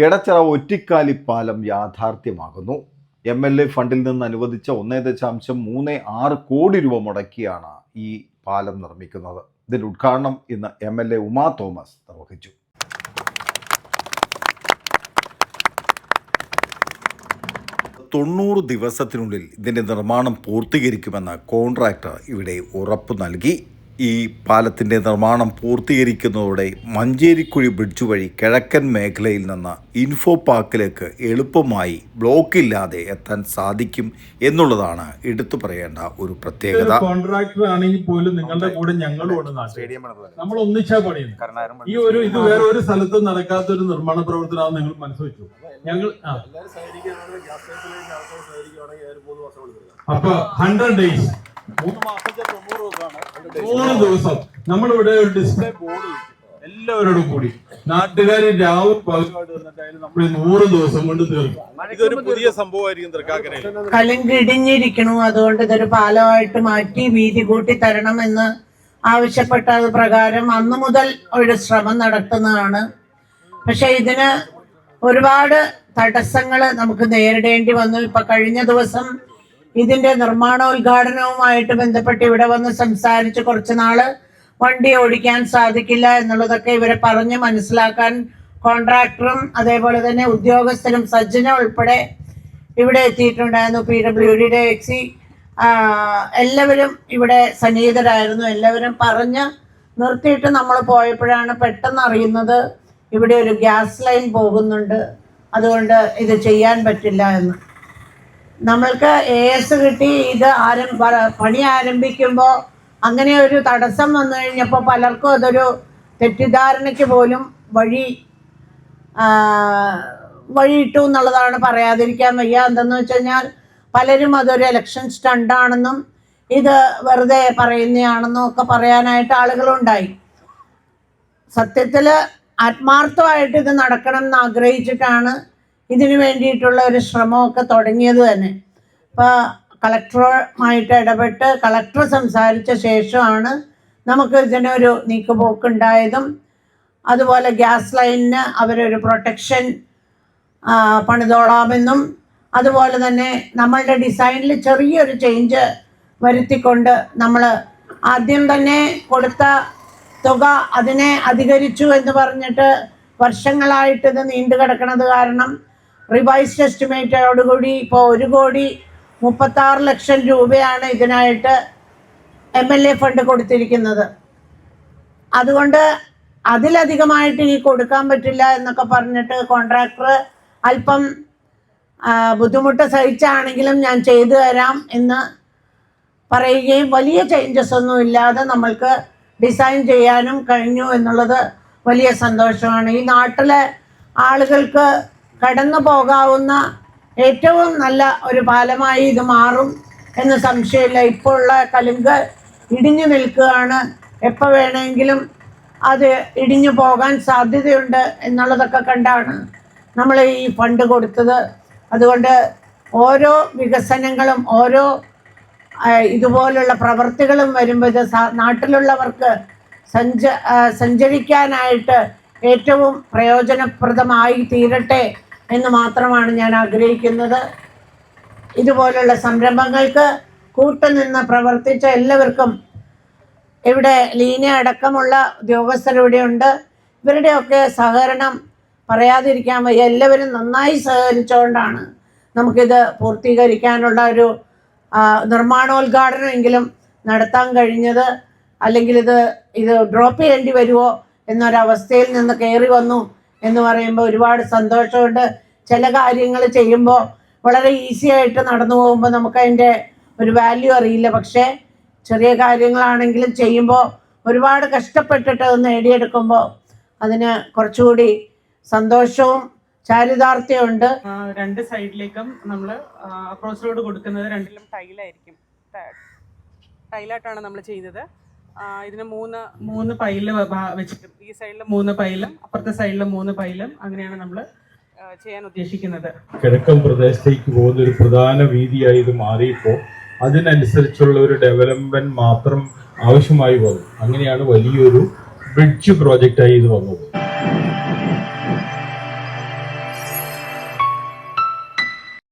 എടച്ചിറ ഒറ്റിക്കാലി പാലം യാഥാർത്ഥ്യമാകുന്നു. M L A ഫണ്ടിൽ നിന്ന് അനുവദിച്ച ഒന്നേ ദശാംശം മൂന്ന് ആറ് കോടി രൂപ മുടക്കിയാണ് ഈ പാലം നിർമ്മിക്കുന്നത്. ഇതിന്റെ ഉദ്ഘാടനം ഇന്ന് M L A Uma Thomas നിർവഹിച്ചു. തൊണ്ണൂറ് ദിവസത്തിനുള്ളിൽ ഇതിന്റെ നിർമ്മാണം പൂർത്തീകരിക്കുമെന്ന് കോൺട്രാക്ടർ ഇവിടെ ഉറപ്പ് നൽകി. ഈ പാലത്തിന്റെ നിർമ്മാണം പൂർത്തീകരിക്കുന്നതോടെ മഞ്ചേരിക്കുഴി ബ്രിഡ്ജ് വഴി കിഴക്കൻ മേഖലയിൽ നിന്ന് ഇൻഫോ പാർക്കിലേക്ക് എളുപ്പമായി ബ്ലോക്കില്ലാതെ എത്താൻ സാധിക്കും എന്നുള്ളതാണ് എടുത്തു പറയേണ്ട ഒരു പ്രത്യേകത. കോൺട്രാക്ടർ ആണെങ്കിൽ പോലും നിങ്ങളുടെ കൂടെ ഞങ്ങളും ഉണ്ട് നാട്ടിൽ നമ്മൾ ഒന്നിച്ചാ പണിയുന്നത്. ഈ ഒരു ഇത് വേറെ ഒരു സ്ഥലത്തും നടക്കാത്ത ഒരു നിർമ്മാണ പ്രവർത്തനമാണ് നിങ്ങൾ മനസ്സുവെച്ചു ഞങ്ങൾ. അപ്പൊ ഹൺഡ്രഡ് ഡേയ്സ് മൂന്ന് ദിവസം. നമ്മളിവിടെ ഒരു ഡിസ്പ്ലേ ബോർഡ് എല്ലാവരോടും കൂടി. നാട്ടുകാർ രാവും പകലുമായിട്ട് നമ്മൾ നൂറ് ദിവസം കൊണ്ട് തീർക്കും. ഇതൊരു പുതിയ സംഭവമായിരിക്കും തൃക്കാക്കരയിൽ കലുങ്ക് ഇടിഞ്ഞിരിക്കണു. അതുകൊണ്ട് ഇതൊരു പാലമായിട്ട് മാറ്റി വീതി കൂട്ടി തരണമെന്ന് ആവശ്യപ്പെട്ട പ്രകാരം അന്നു മുതൽ ഒരു ശ്രമം നടത്തുന്നതാണ്. പക്ഷെ ഇതിന് ഒരുപാട് തടസ്സങ്ങൾ നമുക്ക് നേരിടേണ്ടി വന്നു. ഇപ്പൊ കഴിഞ്ഞ ദിവസം ഇതിന്റെ നിർമ്മാണോദ്ഘാടനവുമായിട്ട് ബന്ധപ്പെട്ട് ഇവിടെ വന്ന് സംസാരിച്ച് കുറച്ച് നാൾ വണ്ടി ഓടിക്കാൻ സാധിക്കില്ല എന്നുള്ളതൊക്കെ ഇവരെ പറഞ്ഞ് മനസ്സിലാക്കാൻ കോൺട്രാക്ടറും അതേപോലെ തന്നെ ഉദ്യോഗസ്ഥരും സജ്ജന ഉൾപ്പെടെ ഇവിടെ എത്തിയിട്ടുണ്ടായിരുന്നു പി ഡബ്ല്യു ഡിയുടെ എക്സി. എല്ലാവരും ഇവിടെ സന്നിഹിതരായിരുന്നു. എല്ലാവരും പറഞ്ഞ് നിർത്തിയിട്ട് നമ്മൾ പോയപ്പോഴാണ് പെട്ടെന്ന് അറിയുന്നത് ഇവിടെ ഒരു ഗ്യാസ് ലൈൻ പോകുന്നുണ്ട്. അതുകൊണ്ട് ഇത് ചെയ്യാൻ പറ്റില്ല എന്ന്. നമ്മൾക്ക് എസ് കിട്ടി ഇത് ആരം പണി ആരംഭിക്കുമ്പോൾ അങ്ങനെ ഒരു തടസ്സം വന്നു കഴിഞ്ഞപ്പോൾ പലർക്കും അതൊരു തെറ്റിദ്ധാരണയ്ക്ക് പോലും വഴി വഴിയിട്ടു എന്നുള്ളതാണ് പറയാതിരിക്കാൻ വയ്യ. എന്തെന്ന് വെച്ച് കഴിഞ്ഞാൽ പലരും അതൊരു ഇലക്ഷൻ സ്റ്റണ്ടാണെന്നും ഇത് വെറുതെ പറയുന്നതാണെന്നും ഒക്കെ പറയാനായിട്ട് ആളുകളുണ്ടായി. സത്യത്തിൽ ആത്മാർത്ഥമായിട്ട് ഇത് നടക്കണം എന്ന് ആഗ്രഹിച്ചിട്ടാണ് ഇതിനു വേണ്ടിയിട്ടുള്ള ഒരു ശ്രമമൊക്കെ തുടങ്ങിയത് തന്നെ. ഇപ്പോൾ കളക്ടറുമായിട്ട് ഇടപെട്ട് കളക്ടർ സംസാരിച്ച ശേഷമാണ് നമുക്ക് ഇതിനൊരു നീക്കുപോക്കുണ്ടായതും അതുപോലെ ഗ്യാസ് ലൈനിന് അവരൊരു പ്രൊട്ടക്ഷൻ പണിതോളാമെന്നും അതുപോലെ തന്നെ നമ്മളുടെ ഡിസൈനിൽ ചെറിയൊരു ചേഞ്ച് വരുത്തിക്കൊണ്ട് നമ്മൾ ആദ്യം തന്നെ കൊടുത്ത തുക അതിനെ അധികരിച്ചു എന്ന് പറഞ്ഞിട്ട് വർഷങ്ങളായിട്ട് ഇത് നീണ്ടു കിടക്കുന്നത് കാരണം റിവൈസ്ഡ് എസ്റ്റിമേറ്റോടുകൂടി ഇപ്പോൾ ഒരു കോടി മുപ്പത്താറ് ലക്ഷം രൂപയാണ് ഇതിനായിട്ട് എം എൽ എ ഫണ്ട് കൊടുത്തിരിക്കുന്നത്. അതുകൊണ്ട് അതിലധികമായിട്ട് ഈ കൊടുക്കാൻ പറ്റില്ല എന്നൊക്കെ പറഞ്ഞിട്ട് കോൺട്രാക്ടർ അല്പം ബുദ്ധിമുട്ട് സഹിച്ചാണെങ്കിലും ഞാൻ ചെയ്തു തരാം എന്ന് പറയുകയും വലിയ ചേഞ്ചസ് ഒന്നും ഇല്ലാതെ നമ്മൾക്ക് ഡിസൈൻ ചെയ്യാനും കഴിഞ്ഞു എന്നുള്ളത് വലിയ സന്തോഷമാണ്. ഈ നാട്ടിലെ ആളുകൾക്ക് കടന്നു പോകാവുന്ന ഏറ്റവും നല്ല ഒരു പാലമായി ഇത് മാറും എന്ന് സംശയമില്ല. ഇപ്പോൾ ഉള്ള കലുങ്ക് ഇടിഞ്ഞു നിൽക്കുകയാണ്. എപ്പോൾ വേണമെങ്കിലും അത് ഇടിഞ്ഞു പോകാൻ സാധ്യതയുണ്ട് എന്നുള്ളതൊക്കെ കണ്ടാണ് നമ്മൾ ഈ ഫണ്ട് കൊടുത്തത്. അതുകൊണ്ട് ഓരോ വികസനങ്ങളും ഓരോ ഇതുപോലുള്ള പ്രവർത്തികളും വരുമ്പോൾ ഇത് നാട്ടിലുള്ളവർക്ക് സഞ്ച സഞ്ചരിക്കാനായിട്ട് ഏറ്റവും പ്രയോജനപ്രദമായി തീരട്ടെ എന്ന് മാത്രമാണ് ഞാൻ ആഗ്രഹിക്കുന്നത്. ഇതുപോലുള്ള സംരംഭങ്ങൾക്ക് കൂട്ടുനിന്ന് പ്രവർത്തിച്ച എല്ലാവർക്കും ഇവിടെ ലീന അടക്കമുള്ള ഉദ്യോഗസ്ഥരിവിടെയുണ്ട് ഇവരുടെയൊക്കെ സഹകരണം പറയാതിരിക്കാൻ വയ്യ. എല്ലാവരും നന്നായി സഹകരിച്ചുകൊണ്ടാണ് നമുക്കിത് പൂർത്തീകരിക്കാനുള്ള ഒരു നിർമ്മാണോദ്ഘാടനമെങ്കിലും നടത്താൻ കഴിഞ്ഞത്. അല്ലെങ്കിൽ ഇത് ഇത് ഡ്രോപ്പ് ചെയ്യേണ്ടി വരുമോ എന്നൊരവസ്ഥയിൽ നിന്ന് കയറി വന്നു എന്ന് പറയുമ്പോൾ ഒരുപാട് സന്തോഷമുണ്ട്. ചില കാര്യങ്ങൾ ചെയ്യുമ്പോൾ വളരെ ഈസി ആയിട്ട് നടന്നു പോകുമ്പോൾ നമുക്ക് അതിന്റെ ഒരു വാല്യൂ അറിയില്ല. പക്ഷേ ചെറിയ കാര്യങ്ങളാണെങ്കിലും ചെയ്യുമ്പോൾ ഒരുപാട് കഷ്ടപ്പെട്ടിട്ട് അത് നേടിയെടുക്കുമ്പോൾ അതിന് കുറച്ചുകൂടി സന്തോഷവും ചാരിതാർത്ഥ്യമുണ്ട് രണ്ട് സൈഡിലേക്കും നമ്മൾ അപ്രോച്ച് റോഡ് കൊടുക്കുന്നത് രണ്ടിലും ടൈലായിരിക്കും. ടൈലായിട്ടാണ് നമ്മൾ ചെയ്തത്. ഇതിന് മൂന്ന് മൂന്ന് പൈൽ വെച്ചിട്ടും ഈ സൈഡിൽ മൂന്ന് പൈലും അപ്പുറത്തെ സൈഡിൽ മൂന്ന് പൈലും അങ്ങനെയാണ് നമ്മൾ ചെയ്യാൻ ഉദ്ദേശിക്കുന്നത്. കിഴക്കൻ പ്രദേശത്തേക്ക് പോകുന്ന ഒരു പ്രധാന വീതിയായി ഇത് മാറിയപ്പോൾ അതിനനുസരിച്ചുള്ള ഒരു ഡെവലപ്മെന്റ് മാത്രം ആവശ്യമായി വന്നു. അങ്ങനെയാണ് വലിയൊരു ബ്രിഡ്ജ് പ്രോജക്റ്റായി ഇത് വന്നത്.